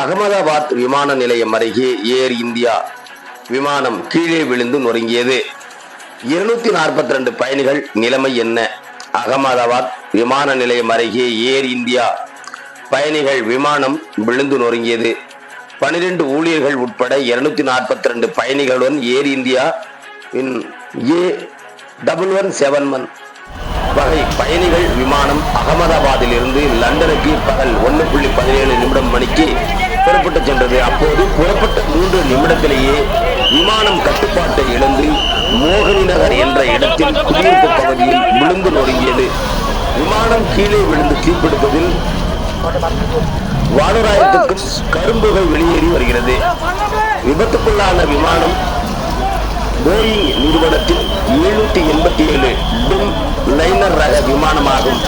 அகமதாபாத் விமான நிலையம் அருகே ஏர் இந்தியா விமானம் கீழே விழுந்து நொறுங்கியது. இருநூத்தி நாற்பத்தி ரெண்டு பயணிகள் நிலைமை என்ன? அகமதாபாத் விமான நிலையம் அருகே ஏர் இந்தியா பயணிகள் விமானம் விழுந்து நொறுங்கியது. பனிரெண்டு ஊழியர்கள் உட்பட இருநூத்தி நாற்பத்தி ரெண்டு பயணிகளுடன் ஏர் India in A double one seven one. வகை பயணிகள் விமானம் அகமதாபாத்தில் இருந்து லண்டனுக்கு பகல் ஒன்று புள்ளி பதினேழு நிமிடம் மணிக்கு புறப்பட்டு சென்றது. அப்போது புறப்பட்ட மூன்று நிமிடத்திலேயே விமானம் கட்டுப்பாட்டை இழந்து மோகனி நகர் என்ற இடத்தில் குடியிருப்பு பகுதியில் விழுந்து நொறுங்கியது. விமானம் கீழே விழுந்து தீப்பிடிப்பதில் வானராயத்துக்கும் கரும்புகள் வெளியேறி வருகிறது. விபத்துக்குள்ளான விமானம் போயிங் நிறுவனத்தில் எழுநூத்தி எண்பத்தி ஏழு டும் லைனர் ரக விமானமாகும்.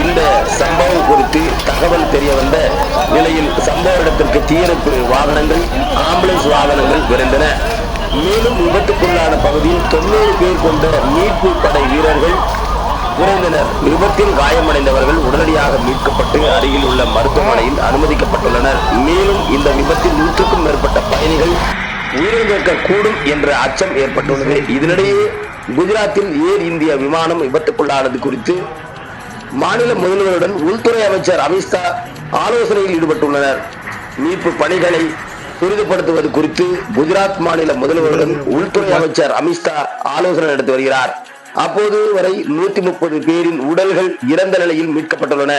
இந்த சம்பவம் குறித்து தகவல் தெரிய வந்த நிலையில் சம்பவ இடத்திற்கு தீயணைப்பு வாகனங்கள் ஆம்புலன்ஸ் வாகனங்கள் விரைந்தன. மேலும் விபத்துக்குள்ளான பகுதியில் தொண்ணூறு பேர் கொண்ட மீட்பு படை வீரர்கள் விரைந்தனர். விபத்தில் காயமடைந்தவர்கள் உடனடியாக மீட்கப்பட்டு அருகில் உள்ள மருத்துவமனையில் அனுமதிக்கப்பட்டுள்ளனர். மேலும் இந்த விபத்தில் நூற்றுக்கும் மேற்பட்ட பயணிகள் உயிரிழந்திருக்க கூடும் என்ற அச்சம் ஏற்பட்டுள்ளது. இதனிடையே குஜராத்தில் ஏர் இந்தியா விமானம் விபத்துக்குள்ளானது குறித்து மாநில முதல்வருடன் உள்துறை அமைச்சர் அமித்ஷா ஆலோசனையில் ஈடுபட்டுள்ளனர். மீட்பு பணிகளை துரிதப்படுத்துவது குறித்து குஜராத் மாநில முதல்வருடன் உள்துறை அமைச்சர் அமித்ஷா ஆலோசனை நடத்தி வருகிறார். அப்போது வரை நூத்தி முப்பது பேரின் உடல்கள் இறந்த நிலையில் மீட்கப்பட்டுள்ளன.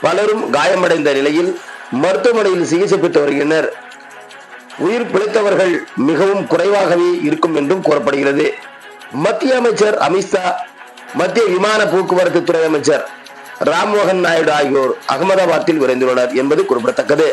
பலரும் காயமடைந்த நிலையில் மருத்துவமனையில் சிகிச்சை பெற்று வருகின்றனர். உயிர் பிழைத்தவர்கள் மிகவும் குறைவாகவே இருக்கும் என்றும் கூறப்படுகிறது. மத்திய அமைச்சர் அமித்ஷா மத்திய விமான போக்குவரத்து துறை அமைச்சர் ராம்மோகன் நாயுடு ஆகியோர் அகமதாபாத்தில் விரைந்துள்ளனர் என்பது குறிப்பிடத்தக்கது.